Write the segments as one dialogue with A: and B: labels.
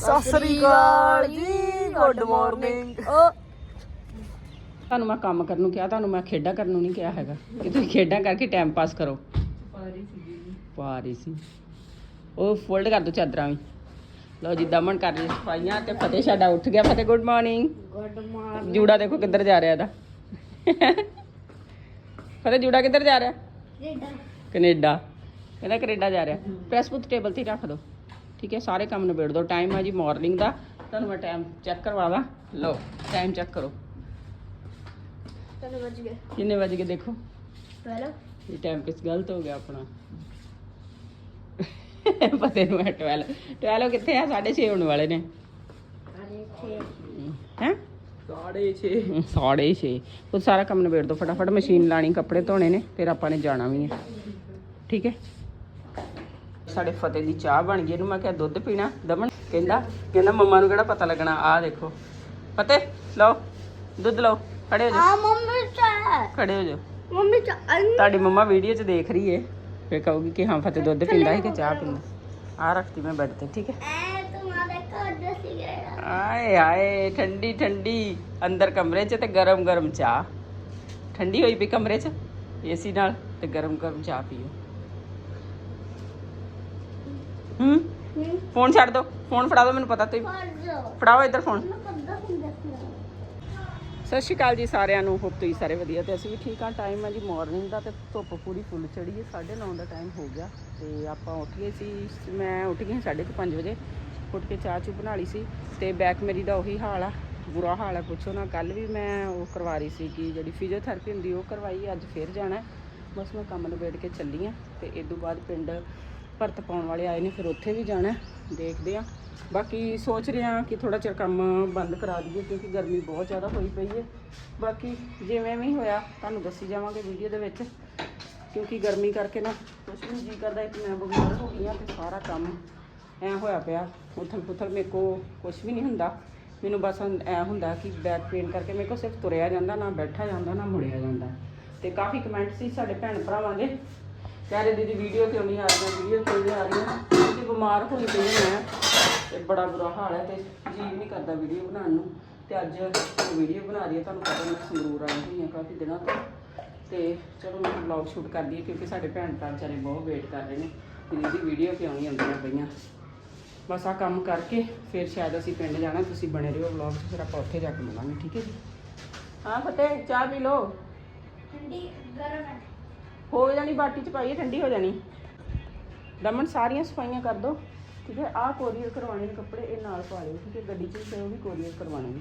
A: ਸਤਿ ਸ੍ਰੀ ਅਕਾਲ ਜੀ good morning
B: ਤੁਹਾਨੂੰ ਮੈਂ ਕੰਮ ਕਰਨ ਨੂੰ ਕਿਹਾ ਤੁਹਾਨੂੰ ਮੈਂ ਖੇਡਾਂ ਕਰਨ ਨੂੰ ਨਹੀਂ ਕਿਹਾ ਹੈਗਾ। ਕਿ ਤੁਸੀਂ ਖੇਡਾਂ ਕਰਕੇ ਟਾਈਮ ਪਾਸ ਕਰੋ। ਪਾ ਰਹੀ ਸੀ। ਉਹ ਫੋਲਡ ਕਰ ਦੋ ਚਾਦਰਾਂ ਵੀ। ਲਓ ਜੀ ਦਮਨ ਕਰ ਰਹੀ ਸਫਾਈਆਂ ਤੇ ਫਤਿਹ ਸਾਡਾ ਉੱਠ ਗਿਆ। ਫਤਿਹ ਗੁੱਡ ਮਾਰਨਿੰਗ
A: ਗੁੱਡ ਮਾਰਨਿੰਗ
B: ਜੂੜਾ ਦੇਖੋ ਕਿੱਧਰ ਜਾ ਰਿਹਾ ਇਹਦਾ। ਫਤਿਹ ਜੂੜਾ ਕਿੱਧਰ ਜਾ ਰਿਹਾ? ਕੈਨੇਡਾ। ਕਹਿੰਦਾ ਕੈਨੇਡਾ ਜਾ ਰਿਹਾ। ਪ੍ਰੈਸ ਬੁੱਤ ਟੇਬਲ ਤੇ ਰੱਖ ਦਿਓ ਠੀਕ ਹੈ ਸਾਰੇ ਕੰਮ ਨਿਬੇੜ ਦਿਓ। ਟਾਈਮ ਹੈ ਜੀ ਮਾਰਨਿੰਗ ਦਾ। ਤੁਹਾਨੂੰ ਮੈਂ ਟਾਈਮ ਚੈੱਕ ਕਰਵਾਵਾਂ ਲਓ ਟਾਈਮ ਚੈੱਕ ਕਰੋ।
A: ਤਨੇ ਵੱਜ ਗਏ?
B: ਕਿੰਨੇ ਵਜ ਗਏ ਦੇਖੋ।
A: ਪਹਿਲਾਂ?
B: ਇਹ ਟਾਈਮ ਕਿਸ ਗਲਤ ਹੋ ਗਿਆ ਆਪਣਾ। ਪਤੇ ਨੂੰ ਹੈ 12 12 ਕਿੱਥੇ ਆ? 6:30 ਹੋਣ ਵਾਲੇ ਨੇ।
A: ਅਰੇ ਛੇ।
B: ਹੈ 6:30 6:30 ਉਹ ਸਾਰਾ ਕੰਮ ਨਿਬੇੜ ਦੋ ਫਟਾਫਟ ਮਸ਼ੀਨ ਲਾਣੀ ਕੱਪੜੇ ਧੋਣੇ ਨੇ ਫਿਰ ਆਪਾਂ ਨੇ ਜਾਣਾ ਵੀ ਹੈ। ਠੀਕ ਹੈ? ਸਾਡੇ ਫਤਿਹ ਦੀ ਚਾਹ ਬਣ ਗਈ ਇਹਨੂੰ ਮੈਂ ਕਿਹਾ ਦੁੱਧ ਪੀਣਾ ਦਮਨ ਕਹਿੰਦਾ ਕਹਿੰਦਾ ਮੰਮਾ ਨੂੰ ਕਿਹੜਾ ਪਤਾ ਲੱਗਣਾ ਆਹ ਦੇਖੋ। ਫਤਿਹ ਲਓ ਦੁੱਧ ਲਓ ਖੜੇ ਹੋ ਜਾਓ।
A: ਆ ਮੰਮੀ ਚਾਹ।
B: ਖੜੇ ਹੋ ਜਾਓ।
A: ਮੰਮੀ ਚਾਹ
B: ਤੁਹਾਡੀ ਮੰਮਾ ਵੀਡੀਓ 'ਚ ਦੇਖ ਰਹੀ ਏ। ਫਿਰ ਕਹੂਗੀ ਕਿ ਹਾਂ ਫਤਿਹ ਦੁੱਧ ਪੀਂਦਾ ਹੈ ਕਿ ਚਾਹ ਪੀਂਦਾ ਆ ਰੱਖਤੀ ਮੈਂ ਬੈੱਡ ਤੇ ਠੀਕ ਹੈ। ਆਏ ਆਏ ਠੰਡੀ ਠੰਡੀ। ਅੰਦਰ ਕਮਰੇ 'ਚ ਤੇ ਗਰਮ ਗਰਮ ਚਾਹ। ਠੰਡੀ ਹੋਈ ਪਈ ਕਮਰੇ 'ਚ ਏਸੀ ਨਾਲ ਤੇ ਗਰਮ ਗਰਮ ਚਾਹ ਪੀਓ। ਹੂੰ? ਫੋਨ ਛੱਡ ਦੋ, ਫੋਨ ਫੜਾ ਦਿਓ ਮੈਨੂੰ ਪਤਾ ਤੁਸੀਂ। ਫੜਾਓ ਇੱਧਰ ਫੋਨ। ਸਤਿ ਸ਼੍ਰੀ ਅਕਾਲ ਜੀ ਸਾਰਿਆਂ ਨੂੰ ਹੋਪ ਤੁਸੀਂ ਸਾਰੇ ਵਧੀਆ ਤੇ ਅਸੀਂ ਵੀ ਠੀਕ ਹਾਂ। ਟਾਈਮ ਹੈ ਜੀ ਮਾਰਨਿੰਗ ਦਾ ਤੇ ਧੁੱਪ ਪੂਰੀ ਫੁੱਲ ਚੜੀ ਹੈ 9:30 ਦਾ ਟਾਈਮ ਹੋ ਗਿਆ ਤੇ ਆਪਾਂ ਉੱਠ ਗਏ ਸੀ, ਮੈਂ ਉੱਠ ਗਈ 5:30 ਵਜੇ, ਉੱਠ ਕੇ ਚਾਹ ਚੂ ਬਣਾ ਲਈ ਸੀ ਤੇ ਬੈਕ ਮੇਰੀ ਦਾ ਉਹੀ ਹਾਲ ਆ, ਬੁਰਾ ਹਾਲ ਹੈ ਪੁੱਛੋ ਨਾ ਕੱਲ ਵੀ ਮੈਂ ਉਹ ਕਰਵਾ ਰਹੀ ਸੀ ਕਿ ਜਿਹੜੀ ਫਿਜ਼ੀਓਥੈਰੇਪੀ ਹੁੰਦੀ, ਉਹ ਕਰਵਾਈ, ਅੱਜ ਫੇਰ ਜਾਣਾ ਬਸ ਮੈਂ ਕੰਮ ਨਿਬੇੜ ਕੇ ਚੱਲੀ ਆ ਤੇ ਇਸ ਤੋਂ ਬਾਅਦ ਪਿੰਡ ਭਰਤ ਪਾਉਣ ਵਾਲੇ ਆਏ ਨੇ, ਫਿਰ ਉੱਥੇ ਵੀ ਜਾਣਾ ਦੇਖਦੇ ਆ ਬਾਕੀ ਸੋਚ ਰਹੇ ਆ ਕਿ ਥੋੜਾ ਚਿਰ ਕੰਮ ਬੰਦ ਕਰਾ ਦਈਏ, ਕਿਉਂਕਿ ਗਰਮੀ ਬਹੁਤ ਜ਼ਿਆਦਾ ਹੋਈ ਪਈ ਹੈ। ਬਾਕੀ ਜਿਵੇਂ ਵੀ ਹੋਇਆ, ਤੁਹਾਨੂੰ ਦੱਸੀ ਜਾਵਾਂਗੇ ਵੀਡੀਓ ਦੇ ਵਿੱਚ, ਕਿਉਂਕਿ ਗਰਮੀ ਕਰਕੇ ਨਾ ਕੁਛ ਵੀ ਜੀ ਕਰਦਾ, ਇੱਕ ਮੈਂ ਬਿਮਾਰ ਹੋ ਗਈ ਆ ਤੇ ਸਾਰਾ ਕੰਮ ਐ ਹੋਇਆ ਪਿਆ। ਉਥਲ ਪੁਥਲ ਮੇਰੇ ਕੋ ਕੁਛ ਵੀ ਨਹੀਂ ਹੁੰਦਾ। ਮੈਨੂੰ ਬਸ ਐ ਹੁੰਦਾ ਕਿ ਬੈਕ ਪੇਨ ਕਰਕੇ ਮੇਰੇ ਕੋ ਸਿਰਫ ਤੁਰਿਆ ਜਾਂਦਾ, ਨਾ ਬੈਠਾ ਜਾਂਦਾ, ਨਾ ਮੁੜਿਆ ਜਾਂਦਾ। ਤੇ ਕਾਫੀ ਕਮੈਂਟ ਸੀ ਸਾਡੇ ਭੈਣ ਭਰਾਵਾਂ ਦੇ ਕਹਿ ਰਹੇ ਦੀਦੀ ਵੀਡੀਓ ਕਿਉਂ ਨਹੀਂ ਆ ਰਹੀਆਂ? ਵੀਡੀਓ ਕਿਉਂ ਨਹੀਂ ਆ ਰਹੀਆਂ? ਕਿਉਂਕਿ ਬਿਮਾਰ ਹੋਈ ਪਈ ਹਾਂ ਮੈਂ ਤੇ ਬੜਾ ਬੁਰਾ ਹਾਲ ਹੈ ਤੇ ਜੀ ਨਹੀਂ ਕਰਦਾ ਵੀਡੀਓ ਬਣਾਉਣ ਨੂੰ। ਤੇ ਅੱਜ ਵੀਡੀਓ ਬਣਾ ਰਹੀ ਹਾਂ ਤੁਹਾਨੂੰ ਪਤਾ ਮੈਂ ਸੰਗਰੂਰ ਆਈ ਹੋਈ ਹਾਂ ਕਾਫੀ ਦਿਨਾਂ ਤੋਂ। ਤੇ ਚਲੋ ਮੈਂ ਵਲੌਗ ਸ਼ੂਟ ਕਰਦੀ ਹਾਂ ਕਿਉਂਕਿ ਸਾਡੇ ਭੈਣ ਭਰਾ ਵਿਚਾਰੇ ਬਹੁਤ ਵੇਟ ਕਰ ਰਹੇ ਨੇ। ਕਿ ਦੀਦੀ ਵੀਡੀਓ ਕਿਉਂ ਨਹੀਂ ਆਉਂਦੀਆਂ ਪਈਆਂ? ਬਸ ਆ ਕੰਮ ਕਰਕੇ ਫਿਰ ਸ਼ਾਇਦ ਅਸੀਂ ਪਿੰਡ ਜਾਣਾ ਤੁਸੀਂ ਬਣੇ ਰਹੋ ਵਲੌਗ 'ਚ ਫਿਰ ਆਪਾਂ ਉੱਥੇ ਜਾ ਕੇ ਮਿਲਾਂਗੇ ਠੀਕ ਹੈ ਜੀ? ਹਾਂ ਫਤਿਹ ਚਾਹ ਪੀ ਲਓ।
A: ਠੰਡੀ ਗਰਮ ਹੈ।
B: ਹੋ ਜਾਣੀ, ਬਾਟੀ 'ਚ ਪਾਈਏ, ਠੰਡੀ ਹੋ ਜਾਣੀ। ਦਮਨ ਸਾਰੀਆਂ ਸਫਾਈਆਂ ਕਰ ਦੋ। ਠੀਕ ਹੈ, ਆਹ ਕੋਰੀਅਰ ਕਰਵਾਉਣੇ ਨੇ ਕੱਪੜੇ, ਇਹ ਨਾਲ ਪਾ ਲਿਓ, ਠੀਕ ਹੈ, ਗੱਡੀ 'ਚ ਫਿਰ ਉਹ ਵੀ ਕੋਰੀਅਰ ਕਰਵਾਉਣੇ ਨੇ।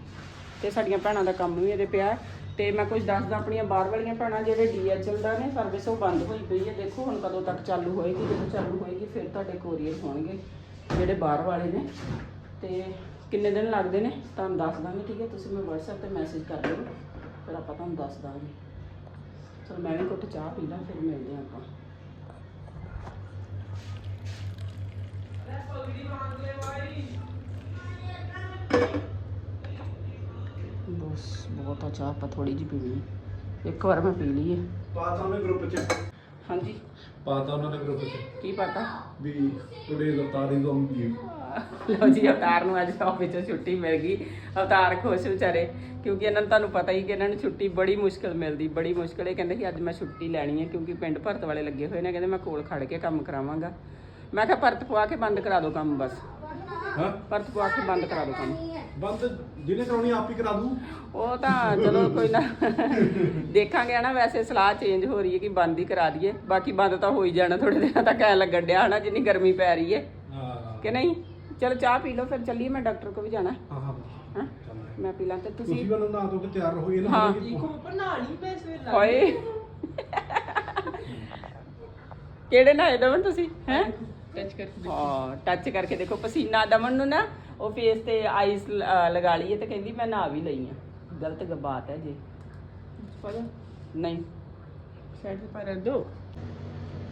B: ਤੇ ਸਾਡੀਆਂ ਭੈਣਾਂ ਦਾ ਕੰਮ ਵੀ ਇਹਦੇ ਪਿਆ ਤੇ ਮੈਂ ਕੁਝ ਦੱਸਦਾ, ਆਪਣੀਆਂ ਬਾਹਰ ਵਾਲੀਆਂ ਭੈਣਾਂ, ਜਿਹੜੇ ਡੀਐਚਐਲ ਦਾ ਨੇ ਸਰਵਿਸ ਉਹ ਬੰਦ ਹੋਈ ਪਈ ਹੈ। ਦੇਖੋ ਹੁਣ ਕਦੋਂ ਤੱਕ ਚਾਲੂ ਹੋਏਗੀ, ਜਦੋਂ ਚਾਲੂ ਹੋਏਗੀ, ਫਿਰ ਤੁਹਾਡੇ ਕੋਰੀਅਰ ਹੋਣਗੇ, ਜਿਹੜੇ ਬਾਹਰ ਵਾਲੇ ਨੇ। ਤੇ ਕਿੰਨੇ ਦਿਨ ਲੱਗਦੇ ਨੇ, ਤੁਹਾਨੂੰ ਦੱਸ ਦਾਂਗੇ, ਠੀਕ ਹੈ। ਤੁਸੀਂ ਮੈਨੂੰ WhatsApp ਤੇ ਮੈਸੇਜ ਕਰ ਦਿਓ, ਫਿਰ ਆਪਾਂ ਤੁਹਾਨੂੰ ਦੱਸ ਦਾਂਗੇ। ਚਲੋ ਮੈਂ ਵੀ ਘੁੱਟ ਚਾਹ ਪੀ ਲਾਂ ਫਿਰ ਮਿਲਦੇ ਹਾਂ ਆਪਾਂ। ਬਸ ਬਹੁਤ ਆ ਚਾਹ ਆਪਾਂ ਥੋੜੀ ਜਿਹੀ ਪੀਣੀ ਹੈ। ਇੱਕ ਵਾਰ ਮੈਂ ਪੀ ਲਈ ਹੈ।
C: ਪਾਤਾ ਉਹਨੇ ਗਰੁੱਪ ਚ।
B: ਹਾਂਜੀ।
C: ਪਾਤਾ ਉਹਨਾਂ ਨੇ ਗਰੁੱਪ ਚ।
B: ਕੀ ਪਤਾ
C: ਵੀ ਟੁਡੇ ਲਤਾਰੀ ਤੋਂ ਵੀ
B: ਲਓ ਜੀ, ਅਵਤਾਰ ਨੂੰ ਅੱਜ ਆਫਿਸ ਤੋਂ ਛੁੱਟੀ ਮਿਲ ਗਈ। ਅਵਤਾਰ ਖੁਸ਼ ਵਿਚਾਰੇ, ਕਿਉਂਕਿ ਇਹਨਾਂ ਨੂੰ ਤੁਹਾਨੂੰ ਪਤਾ ਹੀ ਕਿ ਇਹਨਾਂ ਨੂੰ ਛੁੱਟੀ ਬੜੀ ਮੁਸ਼ਕਲ ਮਿਲਦੀ, ਬੜੀ ਮੁਸ਼ਕਲ। ਇਹ ਕਹਿੰਦੇ ਸੀ, ਅੱਜ ਮੈਂ ਛੁੱਟੀ ਲੈਣੀ ਹੈ, ਕਿਉਂਕਿ ਪਿੰਡ ਭਰਤ ਵਾਲੇ ਲੱਗੇ ਹੋਏ ਨੇ, ਕਹਿੰਦੇ ਮੈਂ ਕੋਲ ਖੜ ਕੇ ਕੰਮ ਕਰਾਵਾਂਗਾ। ਮੈਂ ਕਿਹਾ, ਭਰਤ ਪਵਾ ਕੇ ਬੰਦ ਕਰਾ ਦਿਓ ਕੰਮ ਬਸ।
C: ਹਾਂ?
B: ਭਰਤ ਪਵਾ ਕੇ ਬੰਦ ਕਰਾ ਦਿਓ ਕੰਮ।
C: ਬੰਦ ਜਿਹਨੇ ਕਰਾਉਣੀ ਆਪ ਹੀ ਕਰਾ ਦੂ
B: ਉਹ ਤਾਂ ਚਲੋ ਕੋਈ ਨਾ। ਦੇਖਾਂਗੇ ਨਾ ਵੈਸੇ ਸਲਾਹ ਚੇਂਜ ਹੋ ਰਹੀ ਹੈ ਕਿ ਬੰਦ ਹੀ ਕਰਾ ਦਈਏ। ਬਾਕੀ ਬੰਦ ਤਾਂ ਹੋ ਹੀ ਜਾਣਾ ਥੋੜੇ ਦਿਨਾਂ ਤੱਕ ਐ ਲੱਗਣ ਡਿਆ ਹਨਾ ਜਿੰਨੀ ਗਰਮੀ ਪੈ ਰਹੀ ਹੈ।
C: ਹਾਂ।
B: ਕਿ ਨਹੀਂ? ਚਲੋ ਚਾਹ ਪੀ ਲਓ ਫਿਰ ਚੱਲੀਏ ਮੈਂ ਡਾਕਟਰ ਕੋ ਵੀ ਜਾਣਾ।
C: ਹਾਂ ਹਾਂ।
B: ਹਾਂ? ਮੈਂ ਪੀ ਲਾਂ ਤੇ
C: ਤੁਸੀਂ?
B: ਤੁਸੀਂ
C: ਵੀ ਉਹਨਾਂ ਤੋਂ ਕੇ ਤਿਆਰ ਹੋਈ ਨਾ
B: ਹਾਂ।
C: ਕਿ
B: ਹਾਏ। ਕਿਹੜੇ ਨਾ ਦਮਨ ਤੁਸੀਂ? ਹੈ? ਟੱਚ ਕਰਕੇ ਹਾਂ ਟੱਚ ਕਰਕੇ ਦੇਖੋ। ਪਸੀਨਾ ਦਮਨ ਨੂੰ ਨਾ ਉਹ ਫੇਸ ਤੇ ਆਈਸ ਲਗਾ ਲਈ ਹੈ ਤੇ ਕਹਿੰਦੀ ਮੈਂ ਨਹਾ ਵੀ ਲਈ ਆ। ਗਲਤ ਗ- ਬਾਤ ਹੈ ਜੀ। ਨਹੀਂ। ਸਾਈਡ ਤੇ ਪਰ ਦੋ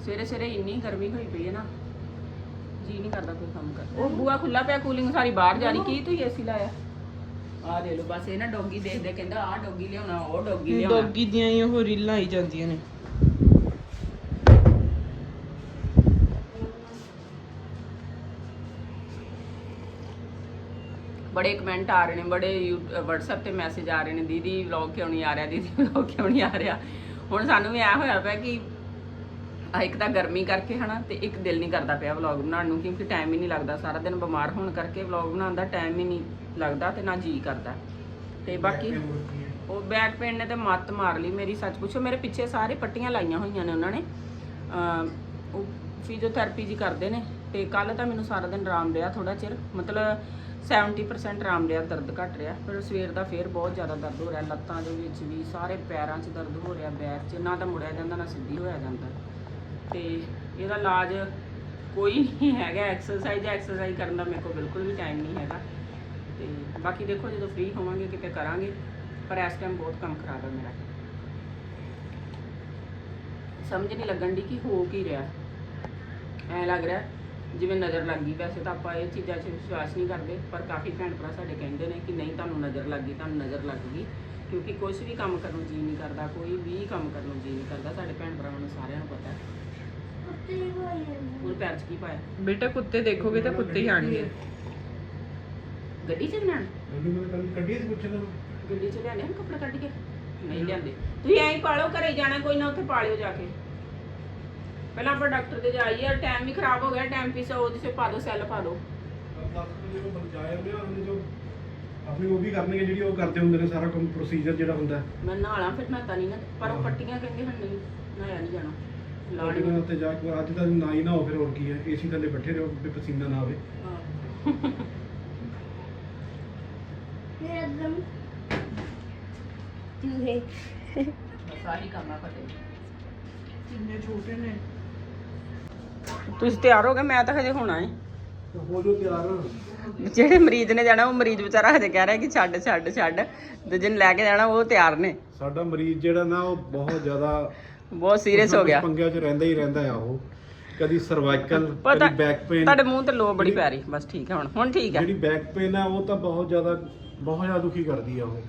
B: ਸਵੇਰੇ ਸਵੇਰੇ ਇੰਨੀ ਗਰਮੀ ਹੋਈ ਪਈ ਹੈ ਨਾ ਜੀ ਨਹੀਂ ਕਰਦਾ ਕੋਈ ਕੰਮ ਕਰ ਉਹ ਬੂਆ ਖੁੱਲਾ ਪਿਆ ਕੂਲਿੰਗ ਸਾਰੀ ਬਾਹਰ ਜਾ ਰਹੀ। ਕੀ ਤੂੰ ਏਸੀ ਲਾਇਆ? ਆ ਦੇ ਲੋ ਬਸ ਇਹ ਨਾ ਡੋਗੀ ਦੇਖਦੇ ਕਹਿੰਦਾ ਆਹ ਡੋਗੀ ਲਿਆਉਣਾ ਉਹ ਡੋਗੀ ਲਿਆਉਣਾ।
D: ਡੋਗੀ ਦੀਆਂ ਹੀ ਉਹ ਰੀਲਾਂ ਆਈ ਜਾਂਦੀਆਂ ਨੇ।
B: ਬੜੇ ਕਮੈਂਟ ਆ ਰਹੇ ਨੇ ਬੜੇ WhatsApp ਤੇ ਮੈਸੇਜ ਆ ਰਹੇ ਨੇ ਦੀਦੀ ਵਲੌਗ ਕਿਉਂ ਨਹੀਂ ਆ ਰਿਹਾ ਦੀਦੀ ਵਲੌਗ ਕਿਉਂ ਨਹੀਂ ਆ ਰਿਹਾ? ਹੁਣ ਸਾਨੂੰ ਵੀ ਐ ਹੋਇਆ ਪਿਆ ਕਿ ਆ ਇੱਕ ਤਾਂ ਗਰਮੀ ਕਰਕੇ ਹਨਾ ਤੇ ਇੱਕ ਦਿਲ ਨਹੀਂ ਕਰਦਾ ਪਿਆ ਵਲੌਗ ਬਣਾਉਣ ਨੂੰ ਕਿਉਂਕਿ ਟਾਈਮ ਹੀ ਨਹੀਂ ਲੱਗਦਾ ਸਾਰਾ ਦਿਨ ਬਿਮਾਰ ਹੋਣ ਕਰਕੇ ਵਲੌਗ ਬਣਾਉਣ ਦਾ ਟਾਈਮ ਹੀ ਨਹੀਂ ਲੱਗਦਾ ਤੇ ਨਾ ਜੀ ਕਰਦਾ। ਤੇ ਬਾਕੀ ਉਹ ਬੈਕ ਪੇਨ ਨੇ ਤੇ ਮੱਤ ਮਾਰ ਲਈ ਮੇਰੀ ਸੱਚ ਪੁੱਛੋ ਮੇਰੇ ਪਿੱਛੇ ਸਾਰੇ ਪੱਟੀਆਂ ਲਾਈਆਂ ਹੋਈਆਂ ਨੇ ਉਹਨਾਂ ਨੇ। ਉਹ ਫਿਜ਼ੀਓਥੈਰੇਪੀ ਜੀ ਕਰਦੇ ਨੇ ਤੇ ਕੱਲ ਤਾਂ ਮੈਨੂੰ ਸਾਰਾ ਦਿਨ ਆਰਾਮ ਰਿਹਾ ਥੋੜਾ ਚਿਰ। ਮਤਲਬ 70% ਆਰਾਮ ਰਿਹਾ ਦਰਦ ਘਟ ਰਿਹਾ। ਪਰ ਸਵੇਰ ਦਾ ਫੇਰ ਬਹੁਤ ਜ਼ਿਆਦਾ ਦਰਦ ਹੋ ਰਿਹਾ। ਲੱਤਾਂ ਦੇ ਵਿੱਚ ਵੀ, ਸਾਰੇ ਪੈਰਾਂ 'ਚ ਦਰਦ ਹੋ ਰਿਹਾ, ਬੈਕ 'ਚ। ਨਾ ਤਾਂ ਮੁੜਿਆ ਜਾਂਦਾ, ਨਾ ਸਿੱਧੀ ਹੋਇਆ ਜਾਂਦਾ। ਤੇ ਇਹਦਾ ਇਲਾਜ ਕੋਈ ਨਹੀਂ ਹੈਗਾ। ਐਕਸਰਸਾਈਜ਼ ਐਕਸਰਸਾਈਜ਼ ਕਰਨ ਦਾ ਮੇਰੇ ਕੋਲ ਬਿਲਕੁਲ ਵੀ ਟਾਈਮ ਨਹੀਂ ਹੈਗਾ। ਤੇ ਬਾਕੀ ਦੇਖੋ, ਜਦੋਂ ਫ੍ਰੀ ਹੋਵਾਂਗੇ, ਕਿਤੇ ਕਰਾਂਗੇ। ਪਰ ਇਸ ਟਾਈਮ ਬਹੁਤ ਕੰਮ ਖਰਾਬ ਹੈ ਮੇਰਾ। ਸਮਝ ਨਹੀਂ ਲੱਗਣ ਦੀ ਕਿ ਹੋ ਕੀ ਰਿਹਾ। ਐ ਲੱਗ ਰਿਹਾ। ਜਿਵੇਂ ਨਜ਼ਰ ਲੱਗ ਗਈ ਵੈਸੇ ਤਾਂ ਆਪਾਂ ਇਹ ਚੀਜ਼ਾਂ 'ਚ ਵਿਸ਼ਵਾਸ ਨਹੀਂ ਕਰਦੇ ਪਰ ਕਾਫੀ ਭੈਣ ਭਰਾ ਸਾਡੇ ਕਹਿੰਦੇ ਨੇ ਕਿ ਨਹੀਂ ਤੁਹਾਨੂੰ ਨਜ਼ਰ ਲੱਗ ਗਈ ਤੁਹਾਨੂੰ ਨਜ਼ਰ ਲੱਗ ਗਈ ਕਿਉਂਕਿ ਕੁਝ ਵੀ ਕੰਮ ਕਰਨ ਨੂੰ ਜੀ ਨਹੀਂ ਕਰਦਾ ਕੋਈ ਵੀ ਕੰਮ ਕਰਨ ਨੂੰ ਜੀ ਨਹੀਂ ਕਰਦਾ ਸਾਡੇ ਭੈਣ ਭਰਾਵਾਂ ਨੂੰ ਸਾਰਿਆਂ ਨੂੰ ਪਤਾ ਹੈ। ਹੁਣ ਪੈਰ 'ਚ ਕੀ ਪਾਇਆ?
D: ਬੇਟਾ ਕੁੱਤੇ ਦੇਖੋਗੇ ਤਾਂ ਕੁੱਤੇ ਹੀ ਆਣਗੇ।
B: ਗੱਡੀ 'ਚ ਲੈਣ
C: ਗੱਡੀ ਨੂੰ ਕੱਲ ਕੱਢੀ ਸੀ ਪੁੱਛੇ ਨਾ।
B: ਗੱਡੀ 'ਚ ਲਿਆਣੇ ਕੱਪੜੇ ਕੱਢ ਕੇ? ਨਹੀਂ ਲਿਆਂਦੇ। ਤੁਸੀਂ ਐਂ ਹੀ ਪਾਲੋ ਘਰੇ ਜਾਣਾ ਕੋਈ ਨਾ ਉੱਥੇ ਪਾਲਿਓ ਜਾ ਕੇ। ਪਹਿਲਾਂ ਆਪਾਂ ਡਾਕਟਰ ਦੇ ਜਾਈਏ ਟਾਈਮ ਵੀ ਖਰਾਬ ਹੋ ਗਿਆ ਟਾਈਮ ਪੀਸ ਉਹਦੇ 'ਚ ਪਾ ਦਿਓ ਸੈੱਲ ਪਾ ਦਿਓ
C: 10 ਵਜੇ ਨੂੰ ਬੰਦ ਜਾਏ ਉਹਨੇ ਉਹਨੇ ਜੋ ਆਪਣੀ ਉਹ ਵੀ ਕਰਨਗੇ ਜਿਹੜੀ ਉਹ ਕਰਦੇ ਹੁੰਦੇ ਨੇ ਸਾਰਾ ਕੰਮ ਪ੍ਰੋਸੀਜਰ ਜਿਹੜਾ ਹੁੰਦਾ।
B: ਮੈਂ ਨਹਾਲਾਂ ਫਿਰ ਨਹਾਤਾ ਨਹੀਂ ਨਾ ਪਰ ਉਹ ਪੱਟੀਆਂ ਕਹਿੰਦੇ ਹਨ ਨਹੀਂ ਨਹਾਇਆ ਨਹੀਂ ਜਾਣਾ। ਲਾਣੀ
C: ਲਾੜੀਆਂ ਤੇ ਜਾ ਕੇ ਅੱਜ ਤਾਂ ਨਾ ਹੀ ਨਾ ਹੋ ਫਿਰ ਹੋਰ ਕੀ ਹੈ ਏਸੀ ਥੱਲੇ ਬੈਠੇ ਰਹੋ ਵੀ ਪਸੀਨਾ ਨਾ ਆਵੇ।
A: ਚੂਹੇ।
B: ਸਾਰੀ ਕੰਮ ਆ ਪਤੇ
D: ਕਿੰਨੇ ਛੋਟੇ ਨੇ।
B: ਤੁਸੀਂ ਤਿਆਰ ਹੋ ਗਏ? ਮੈਂ ਤਾਂ ਹਜੇ ਹੋਣਾ ਹੈ
C: ਤੇ ਹੋ ਜੋ ਤਿਆਰ।
B: ਜਿਹੜੇ ਮਰੀਜ਼ ਨੇ ਜਾਣਾ ਉਹ ਮਰੀਜ਼ ਵਿਚਾਰਾ ਹਜੇ ਕਹਿ ਰਿਹਾ ਕਿ ਛੱਡ ਛੱਡ ਛੱਡ। ਤੇ ਜਿਹਨੇ ਲੈ ਕੇ ਜਾਣਾ ਉਹ ਤਿਆਰ ਨੇ।
C: ਸਾਡਾ ਮਰੀਜ਼ ਜਿਹੜਾ ਨਾ ਉਹ ਬਹੁਤ ਜ਼ਿਆਦਾ
B: ਬਹੁਤ ਸੀਰੀਅਸ ਹੋ ਗਿਆ।
C: ਪੰਗਿਆਂ 'ਚ ਰਹਿੰਦਾ ਹੀ ਰਹਿੰਦਾ ਆ ਉਹ। ਕਦੀ ਸਰਵਾਈਕਲ ਕਦੀ ਬੈਕ ਪੇਨ
B: ਤੁਹਾਡੇ ਮੂੰਹ ਤੇ ਲੋ ਬੜੀ ਪੈ ਰਹੀ ਬਸ ਠੀਕ ਹੈ ਹੁਣ। ਹੁਣ ਠੀਕ ਹੈ
C: ਜਿਹੜੀ ਬੈਕ ਪੇਨ ਆ ਉਹ ਤਾਂ ਬਹੁਤ ਜ਼ਿਆਦਾ ਬਹੁਤ ਜ਼ਿਆਦਾ ਦੁਖੀ ਕਰਦੀ ਆ ਉਹ।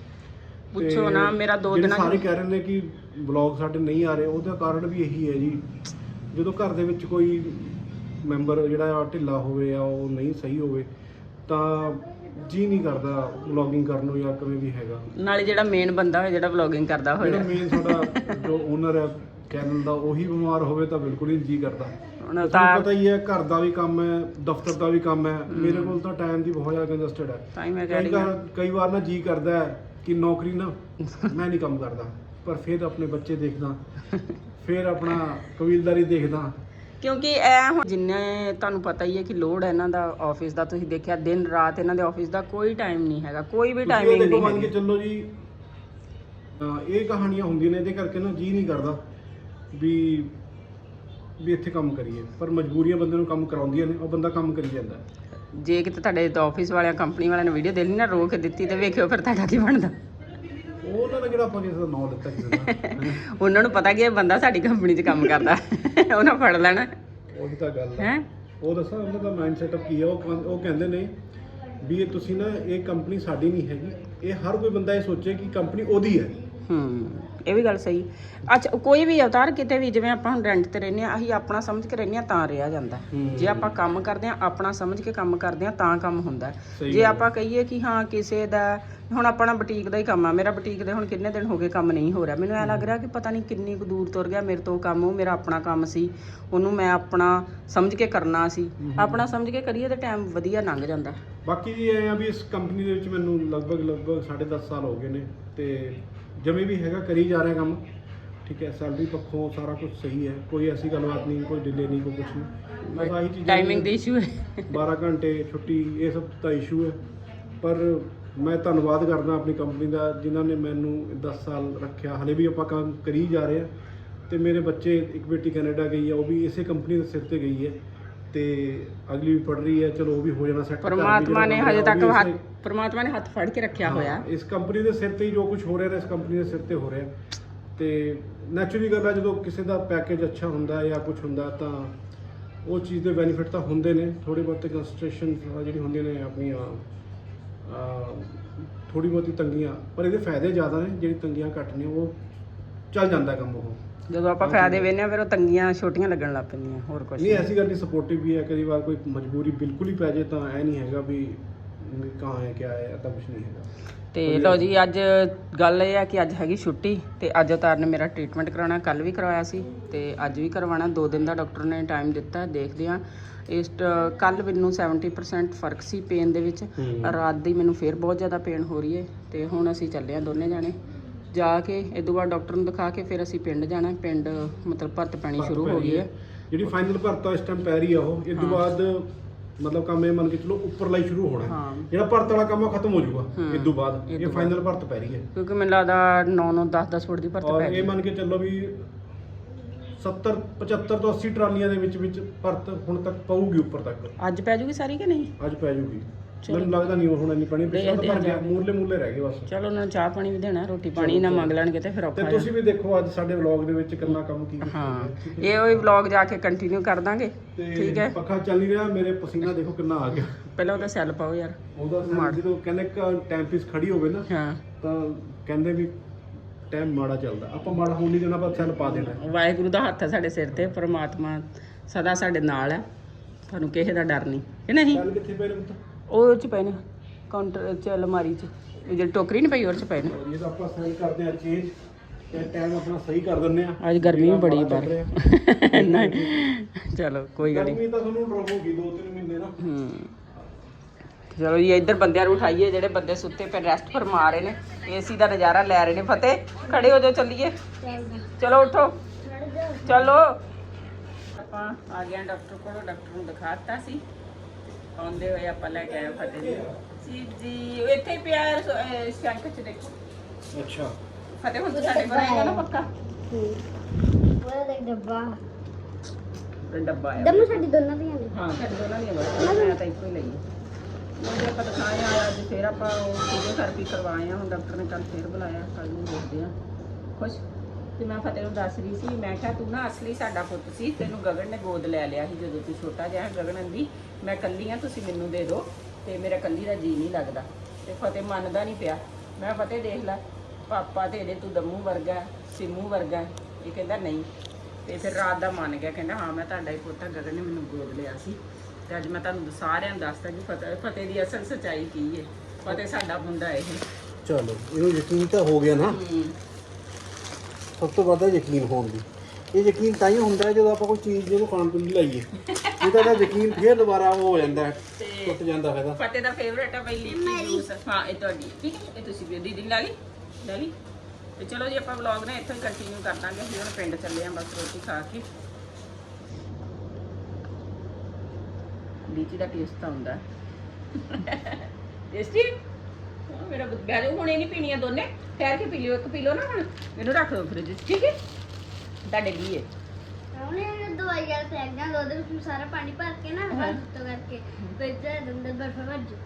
B: ਪੁੱਛੋ ਨਾ, ਮੇਰਾ ਦੋ ਦਿਨਾਂ
C: ਸਾਰੇ ਕਹਿ ਰਹੇ ਨੇ ਕਿ ਵਲੌਗ ਸਾਡੇ ਨਹੀਂ ਆ ਰਹੇ ਉਹਦਾ ਕਾਰਨ ਵੀ ਇਹੀ ਹੈ ਜੀ। ਜਦੋਂ ਘਰ ਦੇ ਵਿੱਚ ਕੋਈ ਮੈਂਬਰ ਜਿਹੜਾ ਆ ਢਿੱਲਾ ਹੋਵੇ ਆ ਉਹ ਨਹੀਂ ਸਹੀ ਹੋਵੇ ਤਾਂ ਜੀ ਨਹੀਂ ਕਰਦਾ ਵਲੌਗਿੰਗ ਕਰਨ ਨੂੰ ਜਾਂ ਕਿਵੇਂ ਵੀ ਹੈਗਾ।
B: ਨਾਲੇ ਜਿਹੜਾ ਮੇਨ ਬੰਦਾ ਹੋਏ ਜਿਹੜਾ ਵਲੌਗਿੰਗ ਕਰਦਾ
C: ਜਿਹੜਾ
B: ਹੋਏ
C: ਮੇਨ ਸਾਡਾ ਜੋ ਓਨਰ ਹੈ ਚੈਨਲ ਦਾ ਉਹੀ ਬਿਮਾਰ ਹੋਵੇ ਤਾਂ ਬਿਲਕੁਲ ਹੀ ਜੀ ਕਰਦਾ।
B: ਹੁਣ ਤਾਂ
C: ਪਤਾ ਹੀ ਹੈ ਘਰ ਦਾ ਵੀ ਕੰਮ ਹੈ ਦਫ਼ਤਰ ਦਾ ਵੀ ਕੰਮ ਹੈ ਮੇਰੇ ਕੋਲ ਤਾਂ ਟਾਈਮ ਦੀ ਬਹੁਤ ਜ਼ਿਆਦਾ ਕੰਜਸਟਡ ਹੈ।
B: ਤਾਂ ਹੀ ਮੈਂ ਕਹਿ
C: ਕਈ
B: ਰਹੀ ਹਾਂ।
C: ਵਾਰ ਕਈ ਵਾਰ ਨਾ ਜੀ ਕਰਦਾ ਹੈ ਕਿ ਨੌਕਰੀ ਨਾ ਮੈਂ ਨਹੀਂ ਕੰਮ ਕਰਦਾ। ਪਰ ਫਿਰ ਆਪਣੇ ਬੱਚੇ ਦੇਖਦਾ ਫਿਰ ਆਪਣਾ ਕਬੀਲਦਾਰੀ ਦੇਖਦਾ।
B: ਕਿਉਂਕਿ ਇਹ ਹੁਣ ਜਿੰਨੇ ਤੁਹਾਨੂੰ ਪਤਾ ਹੀ ਹੈ ਕਿ ਲੋਡ ਹੈ ਇਹਨਾਂ ਦਾ ਆਫਿਸ ਦਾ ਤੁਸੀਂ ਦੇਖਿਆ ਦਿਨ ਰਾਤ ਇਹਨਾਂ ਦੇ ਆਫਿਸ ਦਾ ਕੋਈ ਟਾਈਮ ਨਹੀਂ ਹੈਗਾ ਕੋਈ ਵੀ ਟਾਈਮਿੰਗ ਨਹੀਂ
C: ਮੰਨ ਕੇ ਚੱਲੋ ਜੀ ਅਹ ਇਹ ਕਹਾਣੀਆਂ ਹੁੰਦੀਆਂ ਨੇ ਇਹਦੇ ਕਰਕੇ ਨਾ ਜੀ ਨਹੀਂ ਕਰਦਾ ਵੀ ਵੀ ਇੱਥੇ ਕੰਮ ਕਰੀਏ। ਪਰ ਮਜਬੂਰੀਆਂ ਬੰਦੇ ਨੂੰ ਕੰਮ ਕਰਾਉਂਦੀਆਂ ਨੇ ਉਹ ਬੰਦਾ ਕੰਮ ਕਰੀ ਜਾਂਦਾ।
B: ਜੇ ਕਿਤੇ ਤੁਹਾਡੇ ਆਫਿਸ ਵਾਲਿਆਂ ਕੰਪਨੀ ਵਾਲਿਆਂ ਨੇ ਵੀਡੀਓ ਦੇ ਲਈ ਨਾ ਰੋਕ ਦਿੱਤੀ ਤੇ ਵੇਖਿਓ ਫਿਰ ਤੁਹਾਡਾ ਕੀ ਬਣਦਾ।
C: ਉਹਨਾਂ ਦਾ ਕਿਹੜਾ ਆਪਾਂ ਕਿਸੇ ਦਾ ਨਾਂ ਲਿੱਤਾ ਕਿਸੇ ਦਾ? ਹੈਂ।
B: ਉਹਨਾਂ ਨੂੰ ਪਤਾ ਕਿ ਇਹ ਬੰਦਾ ਸਾਡੀ ਕੰਪਨੀ 'ਚ ਕੰਮ ਕਰਦਾ। ਉਹਨਾਂ ਫੜ ਲੈਣਾ।
C: ਉਹੀ ਤਾਂ ਗੱਲ ਹੈ
B: ਹੈ?
C: ਉਹ ਦੱਸਾਂ ਉਹਨਾਂ ਦਾ ਮਾਈਂਡ ਸੈਟਅਪ ਕੀ ਹੈ ਉਹ ਕਹਿੰ- ਉਹ ਕਹਿੰਦੇ ਨੇ ਵੀ ਇਹ ਤੁਸੀਂ ਨਾ ਇਹ ਕੰਪਨੀ ਸਾਡੀ ਨਹੀਂ ਹੈਗੀ। ਇਹ ਹਰ ਕੋਈ ਬੰਦਾ ਇਹ ਸੋਚੇ ਕਿ ਕੰਪਨੀ ਉਹਦੀ ਹੈ।
B: ਹੂੰ। ਇਹ ਵੀ ਗੱਲ ਸਹੀ। ਅੱਛਾ ਕੋਈ ਵੀ ਅਵਤਾਰ ਕਿਤੇ ਵੀ ਜਿਵੇਂ ਆਪਾਂ ਹੁਣ ਰੈਂਟ ਤੇ ਰਹਿੰਦੇ ਆ ਅਸੀਂ ਆਪਣਾ ਸਮਝ ਕੇ ਰਹਿੰਦੇ ਆ ਤਾਂ ਰਿਹਾ ਜਾਂਦਾ। ਜੇ ਆਪਾਂ ਕੰਮ ਕਰਦੇ ਆ ਆਪਣਾ ਸਮਝ ਕੇ ਕੰਮ ਕਰਦੇ ਆ ਤਾਂ ਕੰਮ ਹੁੰਦਾ ਜੇ। ਆਪਾਂ ਕਹੀਏ ਕਿ ਹਾਂ ਕਿਸੇ ਦਾ ਹੁਣ ਆਪਣਾ ਬੁਟੀਕ ਦਾ ਹੀ ਕੰਮ ਆ ਮੇਰਾ ਬੁਟੀਕ ਦੇ ਹੁਣ ਕਿੰਨੇ ਦਿਨ ਹੋ ਗਏ ਕੰਮ ਨਹੀਂ ਹੋ ਰਿਹਾ। ਮੈਨੂੰ ਐ ਲੱਗ ਰਿਹਾ ਕਿ ਪਤਾ ਨਹੀਂ ਕਿੰਨੀ ਕੁ ਦੂਰ ਤੁਰ ਗਿਆ ਮੇਰੇ ਤੋਂ ਕੰਮ ਉਹ ਮੇਰਾ ਆਪਣਾ ਕੰਮ ਸੀ ਉਹਨੂੰ ਮੈਂ ਆਪਣਾ ਸਮਝ ਕੇ ਕਰਨਾ ਸੀ। ਆਪਣਾ ਸਮਝ ਕੇ ਕਰੀਏ ਤੇ ਟਾਈਮ ਵਧੀਆ ਲੰਘ ਜਾਂਦਾ
C: ਬਾਕੀ ਜੀ ਇਹ ਆ ਵੀ ਇਸ ਕੰਪਨੀ ਦੇ ਵਿੱਚ ਮੈਨੂੰ ਲਗਭਗ ਲਗਭਗ 10.5 ਸਾਲ ਹੋ ਗਏ ਨੇ ਤੇ ਜਿਵੇਂ ਵੀ ਹੈਗਾ ਕਰੀ ਜਾ ਰਿਹਾ ਕੰਮ। ਠੀਕ ਹੈ ਸੈਲਰੀ ਪੱਖੋਂ ਸਾਰਾ ਕੁਝ ਸਹੀ ਹੈ। ਕੋਈ ਐਸੀ ਗੱਲਬਾਤ ਨਹੀਂ ਕੋਈ ਡਿਲੇ ਨਹੀਂ ਕੋਈ ਕੁਝ ਨਹੀਂ। ਬਸ ਆਹੀ ਚੀਜ਼ਾਂ
B: ਟਾਈਮਿੰਗ ਦੀ ਇਸ਼ੂ ਹੈ।
C: 12 ਘੰਟੇ ਛੁੱਟੀ ਇਹ ਸਭ ਤਾਂ ਇਸ਼ੂ ਹੈ। ਪਰ ਮੈਂ ਧੰਨਵਾਦ ਕਰਦਾ ਆਪਣੀ ਕੰਪਨੀ ਦਾ ਜਿਨ੍ਹਾਂ ਨੇ ਮੈਨੂੰ 10 ਸਾਲ ਰੱਖਿਆ। ਹਲੇ ਵੀ ਆਪਾਂ ਕੰਮ ਕਰੀ ਜਾ ਰਹੇ ਹਾਂ। ਤੇ ਮੇਰੇ ਬੱਚੇ ਇੱਕ ਬੇਟੀ ਕੈਨੇਡਾ ਗਈ ਹੈ ਉਹ ਵੀ ਇਸੇ ਕੰਪਨੀ ਦੇ ਸਿਰ ਤੇ ਗਈ ਹੈ। ਤੇ ਅਗਲੀ ਵੀ ਪੜ ਰਹੀ ਹੈ। ਚਲੋ ਉਹ ਵੀ ਹੋ ਜਾਣਾ ਸੈੱਟ
B: ਪਰਮਾਤਮਾ ਨੇ ਹਜੇ ਤੱਕ ਹੱਥ ਪਰਮਾਤਮਾ ਨੇ ਹੱਥ ਫੜ ਕੇ ਰੱਖਿਆ ਹੋਇਆ।
C: ਇਸ ਕੰਪਨੀ ਦੇ ਸਿਰ ਤੇ ਹੀ ਜੋ ਕੁਝ ਹੋ ਰਿਹਾ ਇਸ ਕੰਪਨੀ ਦੇ ਸਿਰ ਤੇ ਹੋ ਰਿਹਾ। ਤੇ ਨੈਚੁਰਲੀ ਗੱਲ ਹੈ ਜਦੋਂ ਕਿਸੇ ਦਾ ਪੈਕੇਜ ਅੱਛਾ ਹੁੰਦਾ ਹੈ ਜਾਂ ਕੁਝ ਹੁੰਦਾ ਤਾਂ ਉਹ ਚੀਜ਼ ਦੇ ਬੈਨੀਫਿਟ ਤਾਂ ਹੁੰਦੇ ਨੇ। ਥੋੜੀ ਬਹੁਤੀ ਕੰਸਟ੍ਰਕਸ਼ਨ ਜਿਹੜੀ ਹੁੰਦੀਆਂ ਨੇ ਆਪਣੀਆਂ ਥੋੜੀ ਬਹੁਤੀ ਤੰਗੀਆਂ ਪਰ ਇਹਦੇ ਫਾਇਦੇ ਜ਼ਿਆਦਾ ਨੇ ਜਿਹੜੀ ਤੰਗੀਆਂ ਘੱਟ ਨੇ ਉਹ ਚੱਲ ਜਾਂਦਾ ਕੰਮ ਉਹ।
B: ਜਦੋਂ ਆਪਾਂ ਫਾਇਦੇ ਵੇਨੇ ਆ ਫਿਰ ਉਹ ਤੰਗੀਆਂ ਛੋਟੀਆਂ ਲੱਗਣ ਲੱਗ ਪੈਂਦੀਆਂ ਹੋਰ ਕੁਝ
C: ਨਹੀਂ ਐਸੀ ਗੱਲ ਨਹੀਂ ਸਪੋਰਟਿਵ ਵੀ ਹੈ ਕਈ ਵਾਰ ਕੋਈ ਮਜਬੂਰੀ ਬਿਲਕੁਲ ਹੀ ਪੈ ਜਾਏ ਤਾਂ ਐ ਨਹੀਂ ਹੈਗਾ ਵੀ ਕਹਾਂ ਹੈ ਕਿਆ ਹੈ ਐਸਾ ਕੁਝ ਨਹੀਂ ਹੈਗਾ।
B: ਤੇ ਲਓ ਜੀ ਅੱਜ ਗੱਲ ਇਹ ਹੈ ਕਿ ਅੱਜ ਹੈਗੀ ਛੁੱਟੀ ਤੇ ਅੱਜ ਅਵਤਾਰ ਨੇ ਮੇਰਾ ਟ੍ਰੀਟਮੈਂਟ ਕਰਾਉਣਾ ਕੱਲ ਵੀ ਕਰਵਾਇਆ ਸੀ ਤੇ ਅੱਜ ਵੀ ਕਰਵਾਉਣਾ। ਦੋ ਦਿਨ ਦਾ ਡਾਕਟਰ ਨੇ ਟਾਈਮ ਦਿੱਤਾ ਦੇਖਦੇ ਆ ਇਸ ਕੱਲ ਮੈਨੂੰ 70% ਫ਼ਰਕ ਸੀ ਪੇਨ ਦੇ ਵਿੱਚ। ਰਾਤ ਦੀ ਮੈਨੂੰ ਫੇਰ ਬਹੁਤ ਜ਼ਿਆਦਾ ਪੇਨ ਹੋ ਰਹੀ ਹੈ ਤੇ ਹੁਣ ਅਸੀਂ ਚੱਲੇ ਆ ਦੋਨੇ ਜਾਣੇ। ਜਾ ਕੇ ਇਹ ਤੋਂ ਬਾਅਦ ਡਾਕਟਰ ਨੂੰ ਦਿਖਾ ਕੇ ਫਿਰ ਅਸੀਂ ਪਿੰਡ ਜਾਣਾ। ਪਿੰਡ ਮਤਲਬ ਭਰਤ ਪੈਣੀ ਸ਼ੁਰੂ ਹੋ ਗਈ ਹੈ।
C: ਜਿਹੜੀ ਫਾਈਨਲ ਭਰਤਾ ਇਸ ਟਾਈਮ ਪੈ ਰਹੀ ਆ ਉਹ। ਇਸ ਤੋਂ ਬਾਅਦ ਮਤਲਬ ਕੰਮ ਇਹ ਮੰਨ ਕੇ ਚਲੋ ਉੱਪਰ ਲਈ ਸ਼ੁਰੂ ਹੋਣਾ। ਹੈ।
B: ਹਾਂ
C: ਜਿਹੜਾ ਭਰਤ ਵਾਲਾ ਕੰਮ ਆ ਖਤਮ ਹੋ ਜਾਊਗਾ। ਇਸ ਤੋਂ ਬਾਅਦ।
B: ਇਹ
C: ਇਹ ਫਾਈਨਲ ਭਰਤ ਪੈ ਰਹੀ ਹੈ।
B: ਕਿਉਂਕਿ ਮੈਨੂੰ ਲੱਗਦਾ 9 9 10 10 ਫੁੱਟ ਦੀ ਭਰਤ
C: ਔਰ
B: ਪੈ
C: ਇਹ
B: ਗਈ
C: ਮੰਨ ਕੇ ਚੱਲੋ ਵੀ 70 75 ਤੋਂ 80 ਟਰਾਲੀਆਂ ਦੇ ਵਿੱਚ ਵਿੱਚ ਭਰਤ ਹੁਣ ਤੱਕ ਪਊਗੀ ਉੱਪਰ ਤੱਕ।
B: ਅੱਜ ਪੈ ਜੂਗੀ ਸਾਰੀ ਕਿ ਨਹੀਂ?
C: ਅੱਜ ਪੈ ਜੂਗੀ।
B: ਚਲੋ।
C: ਮੈਨੂੰ ਲੱਗਦਾ ਨਹੀਂ ਹੁਣ ਇੰਨੀ ਪਾਣੀ ਪਿੱਛੇ
B: ਦੇਖਦੇ
C: ਤਾਂ
B: ਹਾਂ
C: ਭਰ ਗਿਆ
B: ਜਾ ਕੇ।
C: ਮੂਰਲੇ ਮੂਰਲੇ ਰਹਿ ਗਏ ਬਸ
B: ਚਲੋ ਉਹਨਾਂ ਨੂੰ ਚਾਹ ਪਾਣੀ ਵੀ ਦੇਣਾ ਰੋਟੀ ਪਾਣੀ ਨਾ ਮੰਗ ਲੈਣਗੇ ਤੇ ਫਿਰ
C: ਤੇ
B: ਔਖਾ ਹੈ
C: ਤੁਸੀਂ ਵੀ ਦੇਖੋ ਅੱਜ ਸਾਡੇ ਵਲੌਗ ਦੇ ਵਿੱਚ ਕਿੰਨਾ ਕੰਮ ਕੀ ਕੀਤਾ
B: ਹਾਂ
C: ਹੋਇਆ, ਠੀਕ ਹੈ?
B: ਇਹ ਉਹੀ ਵਲੌਗ ਜਾ ਕੇ ਕੰਟੀਨਿਊ ਕਰ ਦਾਂਗੇ
C: ਤੇ
B: ਠੀਕ ਹੈ
C: ਪੱਖਾ ਚੱਲ ਨਹੀਂ ਰਿਹਾ ਮੇਰੇ ਪਸੀਨਾ ਦੇਖੋ ਕਿੰਨਾ ਆ ਗਿਆ
B: ਪਹਿਲਾਂ ਉਹਦਾ ਸੈੱਲ ਪਾਓ ਯਾਰ
C: ਉਹਦਾ
B: ਮਾੜ।
C: ਜਦੋਂ ਕਹਿੰਦੇ ਟਾਈਮ ਪੀਸ ਖੜੀ ਹੋਵੇ ਨਾ
B: ਹਾਂ
C: ਤਾਂ ਕਹਿੰਦੇ ਵੀ ਟਾਈਮ ਮਾੜਾ ਚੱਲਦਾ ਆਪਾਂ ਮਾੜਾ ਹੋਣ ਨਹੀਂ ਦੇਣਾ ਆਪਾਂ ਸੈੱਲ ਪਾ ਦੇਣਾ ਹੈ।
B: ਵਾਹਿਗੁਰੂ ਦਾ ਹੱਥ ਹੈ ਸਾਡੇ ਸਿਰ ਤੇ ਪ੍ਰਮਾਤਮਾ ਸਦਾ ਸਾਡੇ ਨਾਲ ਹੈ ਤੁਹਾਨੂੰ ਕਿਸੇ ਦਾ ਡਰ ਨਹੀਂ ਕਿ ਨਹੀਂ
C: ਸੈੱਲ ਕਿੱਥੇ ਪਏ ਨੇ ਪੁੱਤ
B: ਉਹ ਚ ਪਏ ਨੇ ਕਾਊਂਟਰ ਚ ਅਲਮਾਰੀ ਚ। ਉਹ ਜਿਹੜੀ ਟੋਕਰੀ ਨਹੀਂ ਪਈ ਉਹ ਚ ਪਏ ਨੇ।
C: ਇਹ ਤਾਂ ਆਪਾਂ ਸੈੱਲ ਕਰਦੇ ਆ ਚੇਂਜ ਤੇ ਟਾਈਮ ਆਪਣਾ ਸਹੀ ਕਰ ਦਿੰਦੇ ਆ
B: ਅੱਜ ਗਰਮੀ ਵੀ ਬੜੀ ਬਾਹਰ। ਨਹੀਂ ਚਲੋ ਕੋਈ ਗੱਲ ਨਹੀਂ।
C: ਗਰਮੀ ਤਾਂ ਤੁਹਾਨੂੰ ਰਹੂਗੀ ਦੋ ਤਿੰਨ ਮਹੀਨੇ ਨਾ।
B: ਹੂੰ। ਚਲੋ ਜੀ ਇੱਧਰ ਬੰਦਿਆਂ ਨੂੰ ਉਠਾਈਏ ਜਿਹੜੇ ਬੰਦੇ ਸੁੱਤੇ ਪਏ ਰੈਸਟ ਫਰਮਾ ਰਹੇ ਨੇ। ਏਸੀ ਦਾ ਨਜ਼ਾਰਾ ਲੈ ਰਹੇ ਨੇ। ਫਤਿਹ ਖੜੇ ਹੋ ਜਾਓ ਚੱਲੀਏ। ਚਲੋ ਉਠੋ। ਚਲੋ। ਆਪਾਂ ਆ ਗਏ ਹਾਂ ਡਾਕਟਰ ਕੋਲ ਡਾਕਟਰ ਨੂੰ ਦਿਖਾਤਾ ਸੀ। ਆਉਂਦੇ ਹੋਏ ਆਪਾਂ ਲੈ ਕੇ ਆਏ ਫਤਿਹ ਜੀ। ਜੀ ਜੀ ਉਹ ਇੱਥੇ ਹੀ ਪਿਆ ਸ਼ੰਕ ਚ ਦੇਖੋ।
C: ਅੱਛਾ।
B: ਫਤਿਹ ਹੁਣ ਤੂੰ ਸਾਡੇ ਕੋਲ ਆਏਗਾ ਨਾ ਪੱਕਾ।
A: ਉਹਦਾ ਦੇਖ ਡੱਬਾ।
B: ਤੇ ਡੱਬਾ ਆਇਆ
A: ਦਮੂ ਸਾਡੀ ਦੋਨਾਂ ਦੀਆਂ ਨੇ।
B: ਹਾਂ ਸਾਡੇ ਦੋਨਾਂ ਦੀਆਂ ਬਸ ਮੈਂ ਤਾਂ ਇੱਕੋ ਹੀ ਲਈ। ਉਹ ਜੇ ਆਪਾਂ ਦਿਖਾਏ ਆ ਅੱਜ ਫਿਰ ਆਪਾਂ ਉਹ ਫਿਜ਼ੀਓਥੈਰੇਪੀ ਕਰਵਾਏ ਆ ਹੁਣ ਡਾਕਟਰ ਨੇ ਕੱਲ ਫਿਰ ਬੁਲਾਇਆ ਕੱਲ ਨੂੰ ਦੇਖਦੇ ਆ। ਖੁਸ਼? ਤੇ ਮੈਂ ਫਤਿਹ ਨੂੰ ਦੱਸ ਰਹੀ ਸੀ ਮੈਂ ਕਿਹਾ ਤੂੰ ਨਾ ਅਸਲੀ ਸਾਡਾ ਪੁੱਤ ਸੀ ਤੈਨੂੰ ਗਗਨ ਨੇ ਗੋਦ ਲੈ ਲਿਆ ਸੀ ਜਦੋਂ ਤੂੰ ਛੋਟਾ ਜਿਹਾ ਗਗਨ ਦੀ ਮੈਂ ਕੱਲੀ ਆ ਤੁਸੀਂ ਮੈਨੂੰ ਦੇ ਦਿਓ ਤੇ ਮੇਰਾ ਕੱਲੀ ਦਾ ਜੀ ਨਹੀਂ ਲੱਗਦਾ। ਤੇ ਫਤਿਹ ਮੰਨਦਾ ਨਹੀਂ ਪਿਆ। ਮੈਂ ਫਤਿਹ ਦੇਖ ਲੈ ਪਾਪਾ ਤੇ ਇਹਦੇ ਤੂੰ ਦਮੂ ਵਰਗਾ ਸਿੰਮੂ ਵਰਗਾ ਇਹ ਕਹਿੰਦਾ ਨਹੀਂ। ਤੇ ਫਿਰ ਰਾਤ ਦਾ ਮੰਨ ਗਿਆ ਕਹਿੰਦਾ ਹਾਂ ਮੈਂ ਤੁਹਾਡਾ ਹੀ ਪੁੱਤ ਹਾਂ, ਗਗਨ ਨੇ ਮੈਨੂੰ ਗੋਦ ਲਿਆ ਸੀ। ਤੇ ਅੱਜ ਮੈਂ ਤੁਹਾਨੂੰ ਸਾਰਿਆਂ ਨੂੰ ਦੱਸਦਾ ਕਿ ਫਤਿਹ ਫਤਿਹ ਦੀ ਅਸਲ ਸੱਚਾਈ ਕੀ ਹੈ। ਫਤਿਹ ਸਾਡਾ ਮੁੰਡਾ ਇਹ।
C: ਚਲੋ ਇਹਨੂੰ ਯਕੀਨ ਤਾਂ ਹੋ ਗਿਆ ਨਾ। ਸਭ ਤੋਂ ਵੱਧ ਹੈ ਯਕੀਨ ਹੋਣ ਦੀ। ਇਹ ਯਕੀਨ ਤਾਂ ਹੀ ਹੁੰਦਾ ਹੈ ਜਦੋਂ ਆਪਾਂ ਕੋਈ ਚੀਜ਼ ਜਿਹਨੂੰ ਖਾਣ ਪੀਣ ਲਈ ਲਾਈਏ। ਇਹ ਤਾਂ ਇਹਦਾ ਯਕੀਨ ਫੇਰ ਦੁਬਾਰਾ ਉਹ ਹੋ ਜਾਂਦਾ ਹੈ ਟੁੱਟ ਜਾਂਦਾ ਹੈਗਾ।
B: ਫਤਿਹ ਦਾ ਫੇਵਰੇਟ ਹੈ ਬਈ ਲੀਚੀ ਜੂਸ ਹਾਂ ਇਹ ਤੁਹਾਡੀ ਠੀਕ ਹੈ? ਇਹ ਤੁਸੀਂ ਵੀ ਦੀਦੀ ਲਾ ਲਈ ਲੈ ਲਈ। ਤੇ ਚਲੋ ਜੀ ਆਪਾਂ ਵਲੌਗ ਨਾ ਇੱਥੋਂ ਹੀ ਕੰਟੀਨਿਊ ਕਰ ਦਾਂਗੇ। ਅਸੀਂ ਹੁਣ ਪਿੰਡ ਚੱਲੇ ਆਂ ਬਸ ਰੋਟੀ ਖਾ ਕੇ। ਲੀਚੀ ਦਾ ਟੇਸਟ ਤਾਂ ਹੁੰਦਾ ਟੇਸਟੀ ਮੇਰਾ ਬੁੱਧ ਬਹਿ ਜਾਓ ਹੁਣ ਨਹੀਂ ਪੀਣੀਆਂ ਦੋਨੇ। ਠਹਿਰ ਕੇ ਪੀ ਲਿਓ ਇੱਕ ਪੀ ਲਓ ਨਾ ਹੁਣ। ਇਹਨੂੰ ਰੱਖ ਦਿਓ ਫ੍ਰਿਜ 'ਚ ਠੀਕ ਹੈ? ਤੁਹਾਡੇ ਲਈ ਹੈ
A: ਉਹਨੇ ਦਵਾਈ ਵਾਲਾ ਫੈਕ ਦਿਆਂ ਉਹਦੇ ਵਿੱਚ ਸਾਰਾ ਪਾਣੀ ਭਰ ਕੇ ਨਾ ਬਸ ਉੱਤੋਂ ਕਰਕੇ ਫਿਰ ਅੰਦਰ ਬਰਫ ਭਰ ਜੂ